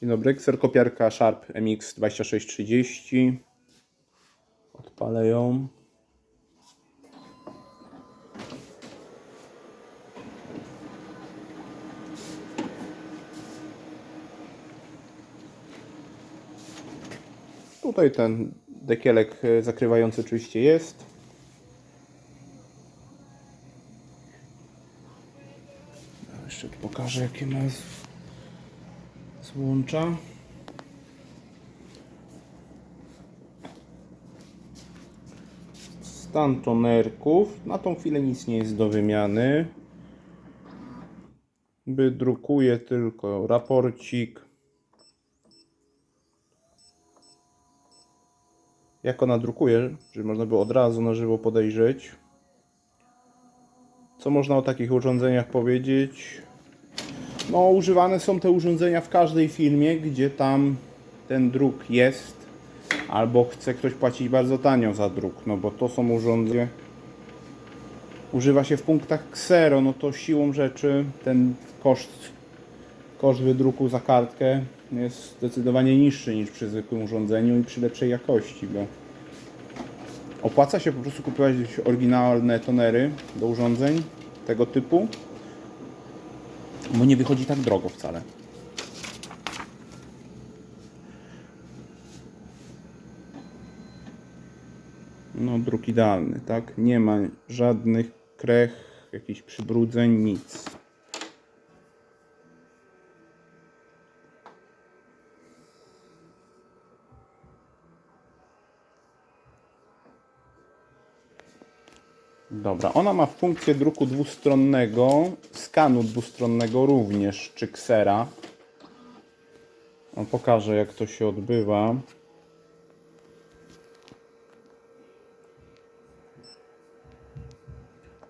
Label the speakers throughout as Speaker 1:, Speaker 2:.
Speaker 1: Dzień dobry, kserkopiarka Sharp MX2630. Odpalę ją. Tutaj ten dekielek e, zakrywający oczywiście jest. Jeszcze pokażę jakie ma z- złącza. Stan tonerków. Na tą chwilę nic nie jest do wymiany. Wydrukuję tylko raporcik. Jak ona drukuje, żeby można było od razu na żywo podejrzeć. Co można o takich urządzeniach powiedzieć? No, używane są te urządzenia w każdej firmie, gdzie tam ten druk jest, albo chce ktoś płacić bardzo tanio za druk, no bo to są urządzenia. Używa się w punktach Xero, no to siłą rzeczy ten koszt, koszt wydruku za kartkę jest zdecydowanie niższy niż przy zwykłym urządzeniu i przy lepszej jakości, bo opłaca się po prostu kupować oryginalne tonery do urządzeń tego typu, bo nie wychodzi tak drogo wcale. No, druk idealny, tak? Nie ma żadnych krech, jakichś przybrudzeń, nic. Dobra, ona ma funkcję druku dwustronnego, skanu dwustronnego również, czy ksera. On pokaże jak to się odbywa.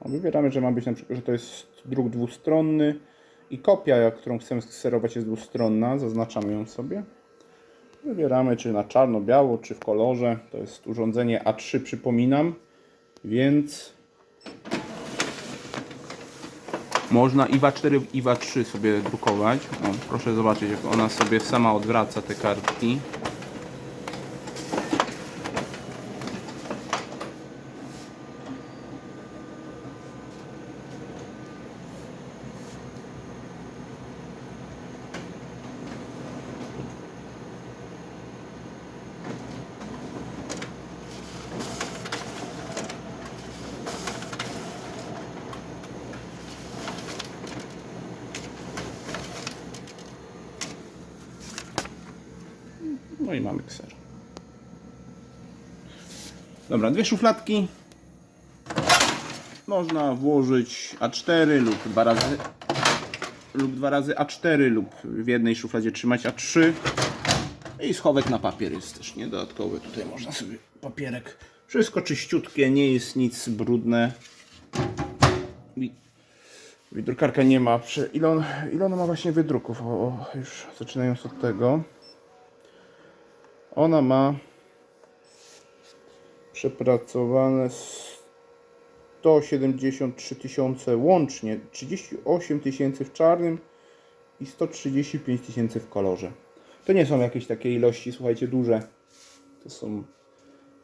Speaker 1: O, Wybieramy, że ma być na przykład, że to jest druk dwustronny i kopia, którą chcemy skserować jest dwustronna. Zaznaczamy ją sobie. Wybieramy czy na czarno-biało, czy w kolorze. To jest urządzenie A3, przypominam. Więc można IWA 4 IWA 3 sobie drukować. O, proszę zobaczyć, jak ona sobie sama odwraca te kartki. No i mamy kser. Dobra, dwie szufladki. Można włożyć A4 lub dwa razy lub dwa razy A4 lub w jednej szufladzie trzymać A3. I schowek na papier jest też nie dodatkowy. Tutaj można sobie papierek. Wszystko czyściutkie, nie jest nic brudne. I i drukarka nie ma. Ile, ile ona ma właśnie wydruków? O, już zaczynając od tego. Ona ma przepracowane 173 tysiące łącznie, 38 tysięcy w czarnym i 135 tysięcy w kolorze. To nie są jakieś takie ilości, słuchajcie, duże. To są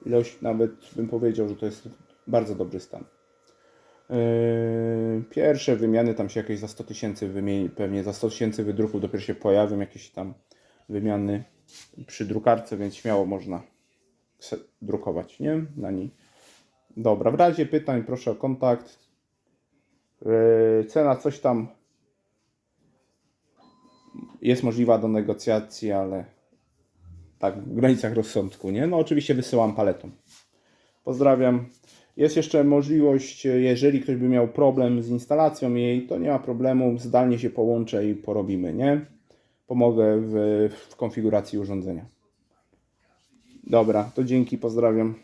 Speaker 1: ilość, nawet bym powiedział, że to jest bardzo dobry stan. Yy, Pierwsze wymiany tam się jakieś za 100 tysięcy wymieni, pewnie za 100 tysięcy wydruków dopiero się pojawią jakieś tam wymiany przy drukarce, więc śmiało można drukować, nie? Na niej. Dobra, w razie pytań proszę o kontakt. Yy, Cena coś tam jest możliwa do negocjacji, ale tak w granicach rozsądku, nie? No oczywiście wysyłam paletą. Pozdrawiam. Jest jeszcze możliwość, jeżeli ktoś by miał problem z instalacją jej, to nie ma problemu, zdalnie się połączę i porobimy, nie? Pomogę w, w konfiguracji urządzenia. Dobra, to dzięki, pozdrawiam.